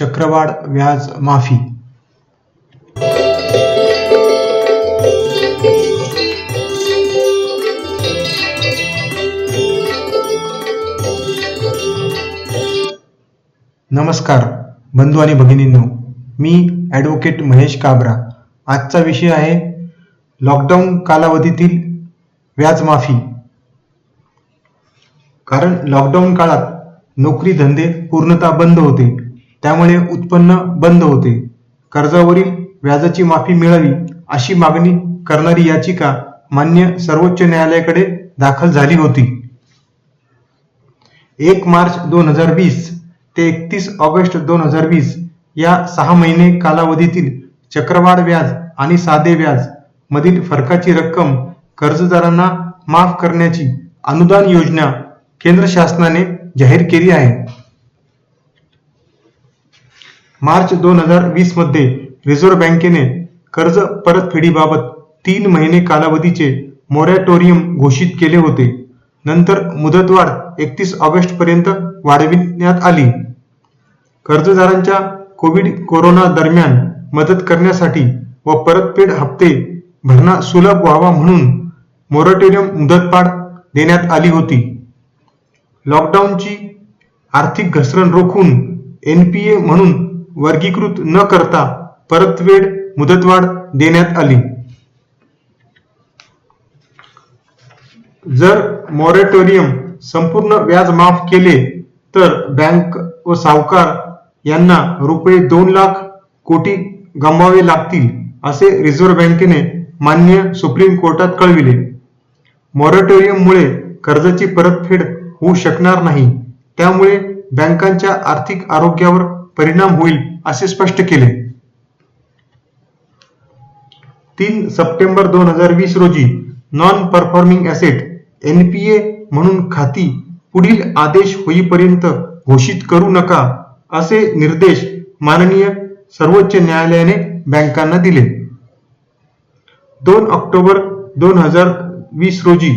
चक्रवाढ व्याज माफी. नमस्कार बंधू आणि भगिनींनो. मी ॲडव्होकेट महेश काबरा. आजचा विषय आहे लॉकडाऊन कालावधीतील व्याज माफी. कारण लॉकडाऊन काळात नोकरी धंदे पूर्णतः बंद होते. त्यामुळे उत्पन्न बंद होते. कर्जावरील व्याजाची माफी मिळावी अशी मागणी करणारी याचिका मान्य सर्वोच्च न्यायालयाकडे दाखल झाली होती. एक मार्च दोन हजार वीस ते एकतीस ऑगस्ट दोन हजार वीस या सहा महिने कालावधीतील चक्रवाढ व्याज आणि साधे व्याज मधील फरकाची रक्कम कर्जदारांना माफ करण्याची अनुदान योजना केंद्र शासनाने जाहीर केली आहे. मार्च दोन हजार वीसमध्ये रिझर्व्ह बँकेने कर्ज परतफेडीबाबत तीन महिने कालावधीचे मोरॅटोरियम घोषित केले होते. नंतर मुदतवाढ एकतीस ऑगस्ट पर्यंत वाढविण्यात आली. कर्जदारांच्या कोविड कोरोना दरम्यान मदत करण्यासाठी व परतफेड हप्ते भरणा सुलभ व्हावा म्हणून मोरटोरियम मुदतवाढ देण्यात आली होती. लॉकडाऊनची आर्थिक घसरण रोखून एन पी ए म्हणून वर्गीकृत न करता परतफेड मुदतवाढ देण्यात आली. जर मॉरेटोरियम संपूर्ण व्याज माफ केले तर बँक व सावकार यांना रुपये दोन लाख कोटी गमवावे लागतील असे रिझर्व्ह बँकेने मान्य सुप्रीम कोर्टात कळविले. मॉरेटोरियममुळे कर्जाची परतफेड होऊ शकणार नाही. त्यामुळे बँकांच्या आर्थिक आरोग्यावर परिणाम होईल असे स्पष्ट केले. तीन सप्टेंबर दोन हजार वीस रोजी नॉन परफॉर्मिंग ॲसेट एनपीए म्हणून खाती पुढील आदेश होईपर्यंत घोषित करू नका असे निर्देश माननीय सर्वोच्च न्यायालयाने बँकांना दिले. दोन ऑक्टोबर दोन हजार वीस रोजी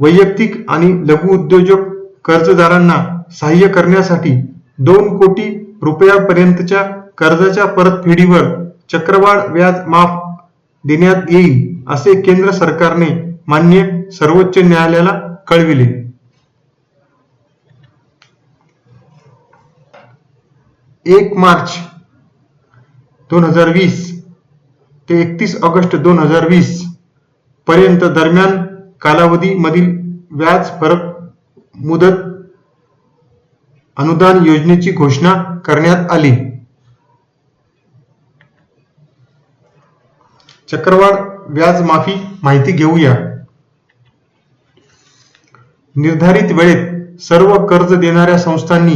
वैयक्तिक आणि लघु उद्योजक कर्जदारांना सहाय्य करण्यासाठी दोन कोटी रुपयापर्यंतच्या कर्जाच्या परतफेडीवर चक्रवाढ व्याज माफ देण्यात येईल असे केंद्र सरकारने मान्य सर्वोच्च न्यायालयाला कळविले. एक मार्च दोन हजार वीस ते एकतीस ऑगस्ट दोन हजार वीस पर्यंत दरम्यान कालावधी मधील व्याज फरक मुदत अनुदान योजनेची घोषणा करण्यात आली. चक्रवाढ व्याज माफी माहिती घेऊया. निर्धारित वेळेत सर्व कर्ज देणाऱ्या संस्थांनी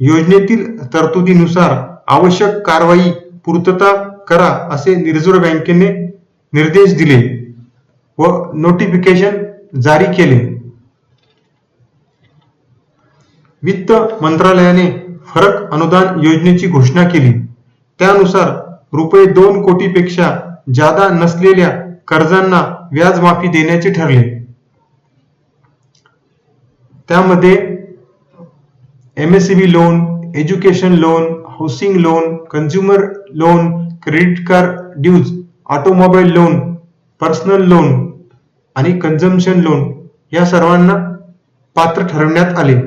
योजनेतील तरतुदीनुसार आवश्यक कारवाई पूर्तता करा असे रिझर्व्ह बँकेने निर्देश दिले व नोटिफिकेशन जारी केले. वित्त मंत्रालयाने फरक अनुदान योजनेची घोषणा केली. त्यानुसार रुपये दोन कोटीपेक्षा जादा नसलेल्या कर्जांना व्याजमाफी देण्याचे ठरले. त्यामध्ये MSCB loan education loan housing loan consumer loan credit card dues automobile loan personal loan आणि कन्झम्पशन लोन या सर्वांना पात्र ठरवण्यात आले.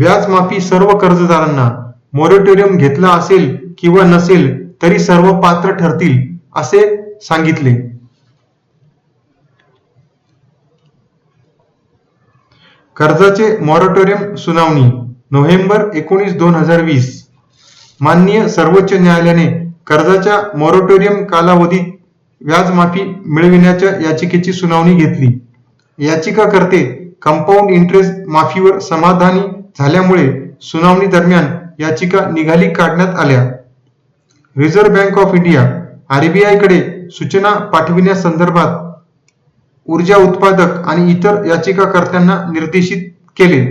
व्याज माफी सर्व कर्जदारांना मोरेटोरियम घेतला असेल किंवा नसेल तरी सर्व पात्र ठरतील असे सांगितले. कर्जाचे मॉरेटोरियम सुनावणी नोव्हेंबर एकोणीस दोन हजार वीस. माननीय सर्वोच्च न्यायालयाने कर्जाच्या मॉरेटोरियम कालावधीत व्याज माफी मिळविण्याच्या याचिकेची सुनावणी घेतली. याचिकाकर्ते कंपाऊंड इंटरेस्ट माफीवर समाधानी झाल्यामुळे सुनावणी दरम्यान याचिका निघाली काढण्यात आल्या. रिझर्व्ह बँक ऑफ इंडिया आरबीआयकडे सूचना पाठविण्यासंदर्भात ऊर्जा उत्पादक आणि इतर याचिकाकर्त्यांना निर्देशित केले.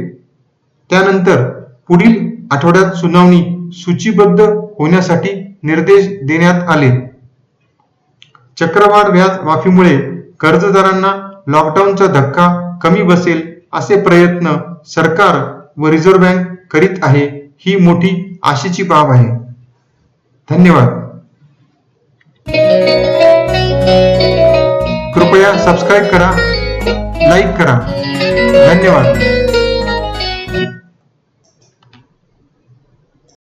त्यानंतर पुढील आठवड्यात सुनावणी सूचीबद्ध होण्यासाठी निर्देश देण्यात आले. चक्रवाढ व्याज माफीमुळे कर्जदारांना लॉकडाऊनचा धक्का कमी बसेल असे प्रयत्न सरकार व रिझर्व्ह बँक करीत आहे ही मोठी आशेची बाब आहे. धन्यवाद. कृपया सबस्क्राईब करा लाईक करा. धन्यवाद.